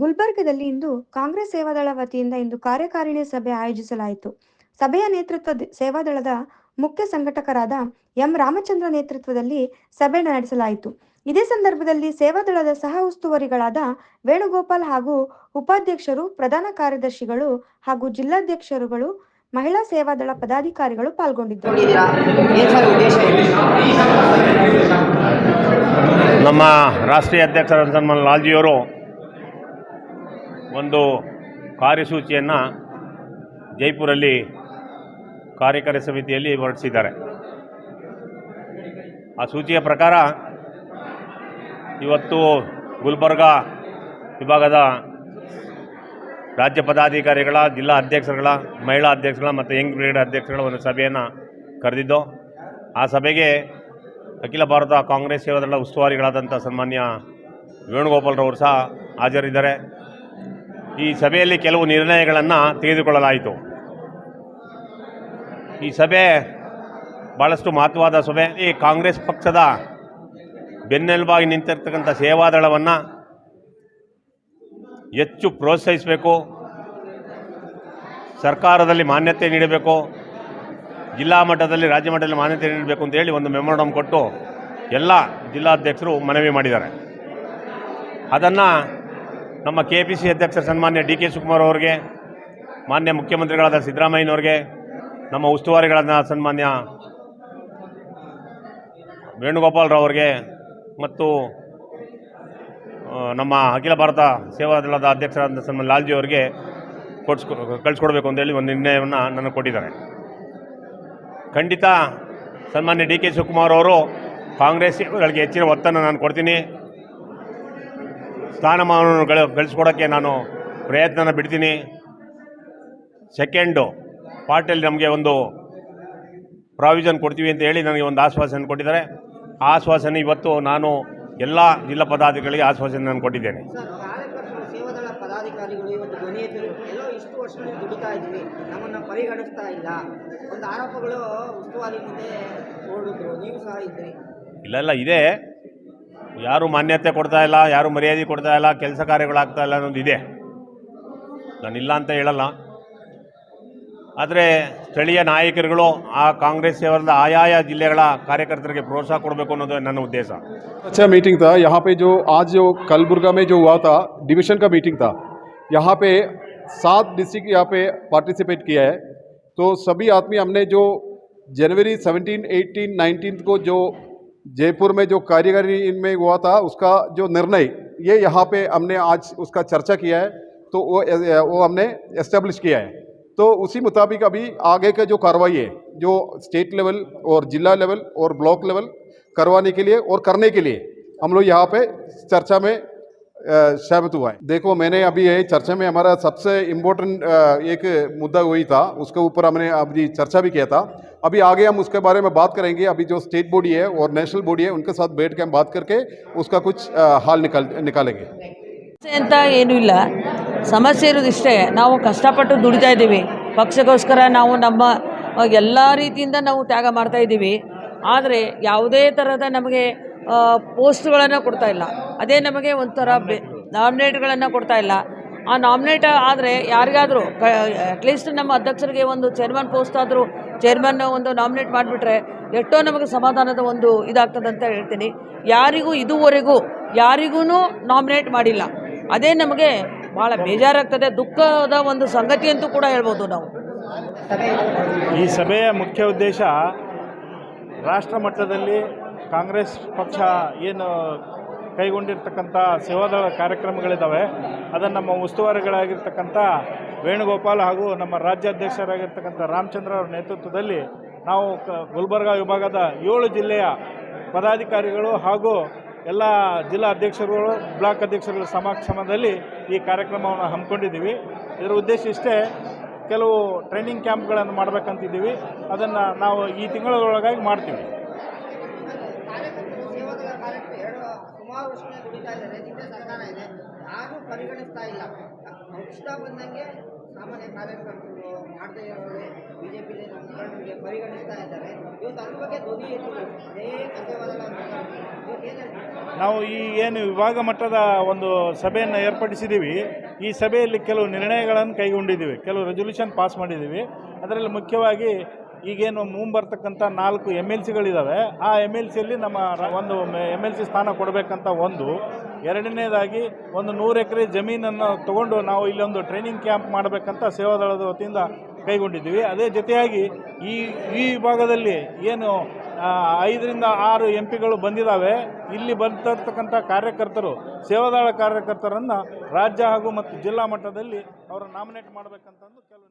ಗುಲ್ಬರ್ಗದಲ್ಲಿ ಇಂದು ಕಾಂಗ್ರೆಸ್ ಸೇವಾದಳ ವತಿಯಿಂದ ಇಂದು ಕಾರ್ಯಕಾರಿಣಿ ಸಭೆ ಆಯೋಜಿಸಲಾಯಿತು. ಸಭೆಯ ನೇತೃತ್ವ ಸೇವಾದಳದ ಮುಖ್ಯ ಸಂಘಟಕರಾದ ಎಂ ರಾಮಚಂದ್ರ ನೇತೃತ್ವದಲ್ಲಿ ಸಭೆ ನಡೆಸಲಾಯಿತು. ಇದೇ ಸಂದರ್ಭದಲ್ಲಿ ಸೇವಾದಳದ ಸಹ ಉಸ್ತುವಾರಿಗಳಾದ ವೇಣುಗೋಪಾಲ್ ಹಾಗೂ ಉಪಾಧ್ಯಕ್ಷರು, ಪ್ರಧಾನ ಕಾರ್ಯದರ್ಶಿಗಳು ಹಾಗೂ ಜಿಲ್ಲಾಧ್ಯಕ್ಷರುಗಳು, ಮಹಿಳಾ ಸೇವಾದಳ ಪದಾಧಿಕಾರಿಗಳು ಪಾಲ್ಗೊಂಡಿದ್ದರು. ನಮ್ಮ ರಾಷ್ಟ್ರೀಯ ಅಧ್ಯಕ್ಷರಾದ ಸನ್ಮಾನ್ ಲಾಲ್ಜಿಯವರು ಒಂದು ಕಾರ್ಯಸೂಚಿಯನ್ನು ಜೈಪುರಲ್ಲಿ ಕಾರ್ಯಕಾರಿ ಸಮಿತಿಯಲ್ಲಿ ಹೊರಡಿಸಿದ್ದಾರೆ. ಆ ಸೂಚಿಯ ಪ್ರಕಾರ ಇವತ್ತು ಗುಲ್ಬರ್ಗಾ ವಿಭಾಗದ ರಾಜ್ಯ ಪದಾಧಿಕಾರಿಗಳ, ಜಿಲ್ಲಾ ಅಧ್ಯಕ್ಷರುಗಳ, ಮಹಿಳಾ ಅಧ್ಯಕ್ಷರುಗಳ ಮತ್ತು ಯಂಗ್ ಬ್ರಿಗೇಡ್ ಅಧ್ಯಕ್ಷರುಗಳ ಒಂದು ಸಭೆಯನ್ನು ಕರೆದಿದ್ದು, ಆ ಸಭೆಗೆ ಅಖಿಲ ಭಾರತ ಕಾಂಗ್ರೆಸ್ ಸೇವಾದಳ ಉಸ್ತುವಾರಿಗಳಾದಂಥ ಸನ್ಮಾನ್ಯ ವೇಣುಗೋಪಾಲ್ರವರು ಸಹ ಹಾಜರಿದ್ದಾರೆ. ಈ ಸಭೆಯಲ್ಲಿ ಕೆಲವು ನಿರ್ಣಯಗಳನ್ನು ತೆಗೆದುಕೊಳ್ಳಲಾಯಿತು. ಈ ಸಭೆ ಭಾಳಷ್ಟು ಮಹತ್ವದ ಸಭೆ. ಈ ಕಾಂಗ್ರೆಸ್ ಪಕ್ಷದ ಬೆನ್ನೆಲುಬಾಗಿ ನಿಂತಿರ್ತಕ್ಕಂಥ ಸೇವಾದಳವನ್ನು ಹೆಚ್ಚು ಪ್ರೋತ್ಸಾಹಿಸಬೇಕು. ಸರ್ಕಾರದಲ್ಲಿ ಮಾನ್ಯತೆ ನೀಡಬೇಕು. ಜಿಲ್ಲಾ ಮಟ್ಟದಲ್ಲಿ, ರಾಜ್ಯ ಮಟ್ಟದಲ್ಲಿ ಮಾನ್ಯತೆ ನೀಡಬೇಕು ಅಂತ ಹೇಳಿ ಒಂದು ಮೆಮೊರಂಡಮ್ ಕೊಟ್ಟು ಎಲ್ಲ ಜಿಲ್ಲಾಧ್ಯಕ್ಷರು ಮನವಿ ಮಾಡಿದ್ದಾರೆ. ಅದನ್ನು ನಮ್ಮ ಕೆ ಪಿ ಸಿ ಅಧ್ಯಕ್ಷ ಸನ್ಮಾನ್ಯ ಡಿ ಕೆ ಶಿವಕುಮಾರ್ ಅವರಿಗೆ, ಮಾನ್ಯ ಮುಖ್ಯಮಂತ್ರಿಗಳಾದ ಸಿದ್ದರಾಮಯ್ಯನವ್ರಿಗೆ ನಮ್ಮ ಉಸ್ತುವಾರಿಗಳಾದ ಸನ್ಮಾನ್ಯ ವೇಣುಗೋಪಾಲ್ರವ್ರಿಗೆ ಮತ್ತು ನಮ್ಮ ಅಖಿಲ ಭಾರತ ಸೇವಾದಳದ ಅಧ್ಯಕ್ಷರಾದ ಸನ್ಮಾನ್ಯ ಲಾಲ್ಜಿ ಅವರಿಗೆ ಕೊಡ್ಸ್ಕೊ, ಕಳಿಸ್ಕೊಡ್ಬೇಕು ಅಂತೇಳಿ ಒಂದು ನಿರ್ಣಯವನ್ನು ನನಗೆ ಕೊಟ್ಟಿದ್ದಾರೆ. ಖಂಡಿತ ಸನ್ಮಾನ್ಯ ಡಿ ಕೆ ಶಿವಕುಮಾರ್ ಅವರು ಕಾಂಗ್ರೆಸ್ಗಳಿಗೆ ಹೆಚ್ಚಿನ ಒತ್ತನ್ನು ನಾನು ಕೊಡ್ತೀನಿ. ಸ್ಥಾನಮಾನವನ್ನು ಗಳ ಗಳಿಸ್ಕೊಡೋಕ್ಕೆ ನಾನು ಪ್ರಯತ್ನನ ಬಿಡ್ತೀನಿ. ಸೆಕೆಂಡು ಪಾರ್ಟಿಯಲ್ಲಿ ನಮಗೆ ಒಂದು ಪ್ರಾವಿಷನ್ ಕೊಡ್ತೀವಿ ಅಂತ ಹೇಳಿ ನನಗೆ ಒಂದು ಆಶ್ವಾಸನೆ ಕೊಟ್ಟಿದ್ದಾರೆ. ಆ ಆಶ್ವಾಸನೆ ಇವತ್ತು ನಾನು ಎಲ್ಲ ಜಿಲ್ಲಾ ಪದಾಧಿಕಾರಿಗಳಿಗೆ ಆಶ್ವಾಸನೆ ನಾನು ಕೊಟ್ಟಿದ್ದೇನೆ ಪದಾಧಿಕಾರಿಗಳು ಇವತ್ತು ಧ್ವನಿ ಎತ್ತಲು ಎಲ್ಲೋ ಇಷ್ಟು ವರ್ಷದಿಂದ ದುಡಿತಾ ಇದ್ದೀವಿ. ನಮ್ಮನ್ನು ಪರಿಗಣಿಸ್ತಾ ಇಲ್ಲ. ಒಂದು ಆರೋಪಗಳು ಉಸ್ತುವಾರಿ ಮುಂದೆ ಓಡಿದ್ರು ನೀವು ಸಹ ಇದ್ರಿ ಇಲ್ಲೆಲ್ಲ ಇದೆ. ಯಾರು ಮಾನ್ಯತೆ ಕೊಡ್ತಾ ಇಲ್ಲ ಯಾರು ಮರ್ಯಾದೆ ಕೊಡ್ತಾ ಇಲ್ಲ ಕೆಲಸ ಕಾರ್ಯಗಳಾಗ್ತಾ ಇಲ್ಲ ಅನ್ನೋದು ಇದೆ ನಾನಿಲ್ಲ ಅಂತ ಹೇಳಲ್ಲ ಆದರೆ ಸ್ಥಳೀಯ ನಾಯಕರುಗಳು ಆ ಕಾಂಗ್ರೆಸ್ ಸೇವರದ ಆಯಾಯ ಜಿಲ್ಲೆಗಳ ಕಾರ್ಯಕರ್ತರಿಗೆ ಪ್ರೋತ್ಸಾಹ ಕೊಡಬೇಕು ಅನ್ನೋದು ನನ್ನ ಉದ್ದೇಶ अच्छा मीटिंग था यहाँ पे जो आज जो कलबुर्गा में जो हुआ था डिवीजन का मीटिंग था यहाँ पे सात डिस्ट्रिक्ट यहाँ पे पार्टिसिपेट किया है तो सभी आदमी हमने जो जनवरी 17, 18, 19 को जो जयपुर में जो कार्यकारी इनमें हुआ था, उसका जो निर्णय, ये यहाँ पे हमने आज उसका चर्चा किया है तो वो वो हमने एस्टेब्लिश किया है। तो उसी मुताबिक अभी आगे का जो कार्रवाई है, जो स्टेट लेवल और जिला लेवल और ब्लॉक लेवल करवाने के लिए और करने के लिए, हम लोग यहाँ पे चर्चा में सहमत हुआ है देखो मैंने अभी ये चर्चा में हमारा सबसे इम्पोर्टेंट एक मुद्दा वही था उसके ऊपर हमने अभी चर्चा भी किया था अभी आगे हम उसके बारे में बात करेंगे अभी जो स्टेट बॉडी है और नेशनल बॉडी है उनके साथ बैठ के हम बात करके उसका कुछ अ, हाल निकाल निकालेंगे ಸಮಸ್ಯೆ ಅಂತ ಏನೂ ಇಲ್ಲ ಸಮಸ್ಯೆ ಇರೋದಿಷ್ಟೇ ನಾವು ಕಷ್ಟಪಟ್ಟು ದುಡಿತಾ ಇದ್ದೀವಿ ಪಕ್ಷಕ್ಕೋಸ್ಕರ ನಾವು ನಮ್ಮ ಎಲ್ಲ ರೀತಿಯಿಂದ ನಾವು ತ್ಯಾಗ ಮಾಡ್ತಾ ಇದ್ದೀವಿ ಆದರೆ ಯಾವುದೇ ಥರದ ನಮಗೆ ಪೋಸ್ಟ್ಗಳನ್ನು ಕೊಡ್ತಾ ಇಲ್ಲ. ಅದೇ ನಮಗೆ ಒಂಥರ ಬೆ, ನಾಮಿನೇಟ್ಗಳನ್ನು ಕೊಡ್ತಾ ಇಲ್ಲ. ಆ ನಾಮಿನೇಟ್ ಆದರೆ ಯಾರಿಗಾದರೂ ಅಟ್ಲೀಸ್ಟ್ ನಮ್ಮ ಅಧ್ಯಕ್ಷರಿಗೆ ಒಂದು ಚೇರ್ಮನ್ ಪೋಸ್ಟ್ ಆದರೂ ಚೇರ್ಮನ್ ಒಂದು ನಾಮಿನೇಟ್ ಮಾಡಿಬಿಟ್ರೆ ಎಷ್ಟೋ ನಮಗೆ ಸಮಾಧಾನದ ಒಂದು ಇದಾಗ್ತದೆ ಅಂತ ಹೇಳ್ತೀನಿ. ಯಾರಿಗೂ ಇದುವರೆಗೂ ಯಾರಿಗೂ ನಾಮಿನೇಟ್ ಮಾಡಿಲ್ಲ. ಅದೇ ನಮಗೆ ಭಾಳ ಬೇಜಾರಾಗ್ತದೆ. ದುಃಖದ ಒಂದು ಸಂಗತಿ ಅಂತೂ ಕೂಡ ಹೇಳ್ಬೋದು ನಾವು. ಈ ಸಭೆಯ ಮುಖ್ಯ ಉದ್ದೇಶ ರಾಷ್ಟ್ರ ಮಟ್ಟದಲ್ಲಿ ಕಾಂಗ್ರೆಸ್ ಪಕ್ಷ ಏನು ಕೈಗೊಂಡಿರ್ತಕ್ಕಂಥ ಸೇವಾದಳ ಕಾರ್ಯಕ್ರಮಗಳಿದ್ದಾವೆ ಅದನ್ನು ನಮ್ಮ ಉಸ್ತುವಾರಿಗಳಾಗಿರ್ತಕ್ಕಂಥ ವೇಣುಗೋಪಾಲ್ ಹಾಗೂ ನಮ್ಮ ರಾಜ್ಯಾಧ್ಯಕ್ಷರಾಗಿರ್ತಕ್ಕಂಥ ರಾಮಚಂದ್ರ ಅವರ ನೇತೃತ್ವದಲ್ಲಿ ನಾವು ಕ ಗುಲ್ಬರ್ಗ ವಿಭಾಗದ ಏಳು ಜಿಲ್ಲೆಯ ಪದಾಧಿಕಾರಿಗಳು ಹಾಗೂ ಎಲ್ಲ ಜಿಲ್ಲಾ ಅಧ್ಯಕ್ಷರುಗಳು, ಬ್ಲಾಕ್ ಅಧ್ಯಕ್ಷರುಗಳ ಸಮಕ್ಷಮದಲ್ಲಿ ಈ ಕಾರ್ಯಕ್ರಮವನ್ನು ಹಮ್ಮಿಕೊಂಡಿದ್ದೀವಿ. ಇದರ ಉದ್ದೇಶ ಇಷ್ಟೇ ಕೆಲವು ಟ್ರೈನಿಂಗ್ ಕ್ಯಾಂಪ್ಗಳನ್ನು ಮಾಡಬೇಕಂತಿದ್ದೀವಿ. ಅದನ್ನು ನಾವು ಈ ತಿಂಗಳೊಳಗಾಗಿ ಮಾಡ್ತೀವಿ ಕಾರ್ಯಕರ್ತರು ಸೇವಾದಳ ಕಾರ್ಯಕರ್ತರು ವರ್ಷದಿಂದ ದುಡಿತಾ ಇದ್ದಾರೆ ನಿನ್ನೆ ಸರ್ಕಾರ ಇದೆ, ಯಾರು ಪರಿಗಣಿಸ್ತಾ ಇಲ್ಲ. ಅವ್ರು ಬಂದಂಗೆ ಸಾಮಾನ್ಯ ಕಾರ್ಯಕರ್ತರು ಮಾಡದೇ ಇರೋದೇ ಪಿಲಿ ನಮ್ಮ ಮುಖಂಡರಿಗೆ ಪರಿಗಣಿಸ್ತಾ ಇದ್ದಾರೆ. ಇವತ್ತು ಅದ್ರ ಬಗ್ಗೆ ಧ್ವನಿ ಹೇಳ್ತಾರೆ? ನಾವು ಈ ಏನು ವಿಭಾಗ ಮಟ್ಟದ ಒಂದು ಸಭೆಯನ್ನು ಏರ್ಪಡಿಸಿದ್ದೀವಿ. ಈ ಸಭೆಯಲ್ಲಿ ಕೆಲವು ನಿರ್ಣಯಗಳನ್ನು ಕೈಗೊಂಡಿದ್ದೀವಿ. ಕೆಲವು ರೆಸೊಲ್ಯೂಷನ್ ಪಾಸ್ ಮಾಡಿದ್ದೀವಿ. ಅದರಲ್ಲಿ ಮುಖ್ಯವಾಗಿ ಈಗೇನು ಮುಂಬರ್ತಕ್ಕಂಥ ನಾಲ್ಕು ಎಂ ಎಲ್ ಸಿಗಳಿದ್ದಾವೆ ಆ ಎಂ ಎಲ್ ಸಿಯಲ್ಲಿ ನಮ್ಮ ಒಂದು ಎಂ ಎಲ್ ಸಿ ಸ್ಥಾನ ಕೊಡಬೇಕಂತ ಒಂದು. ಎರಡನೇದಾಗಿ ಒಂದು ನೂರು ಎಕರೆ ಜಮೀನನ್ನು ತಗೊಂಡು ನಾವು ಇಲ್ಲೊಂದು ಟ್ರೈನಿಂಗ್ ಕ್ಯಾಂಪ್ ಮಾಡಬೇಕಂತ ಸೇವಾದಳದ ವತಿಯಿಂದ ಕೈಗೊಂಡಿದ್ದೀವಿ. ಅದೇ ಜೊತೆಯಾಗಿ ಈ ಈ ವಿಭಾಗದಲ್ಲಿ ಏನು ಐದರಿಂದ ಆರು ಎಂ ಪಿಗಳು ಬಂದಿದ್ದಾವೆ ಇಲ್ಲಿ ಬಂದಿರ್ತಕ್ಕಂಥ ಕಾರ್ಯಕರ್ತರು, ಸೇವಾದಳ ಕಾರ್ಯಕರ್ತರನ್ನು ರಾಜ್ಯ ಹಾಗೂ ಮತ್ತು ಜಿಲ್ಲಾ ಮಟ್ಟದಲ್ಲಿ ಅವರು ನಾಮಿನೇಟ್ ಮಾಡಬೇಕಂತಂದು ಕೆಲವು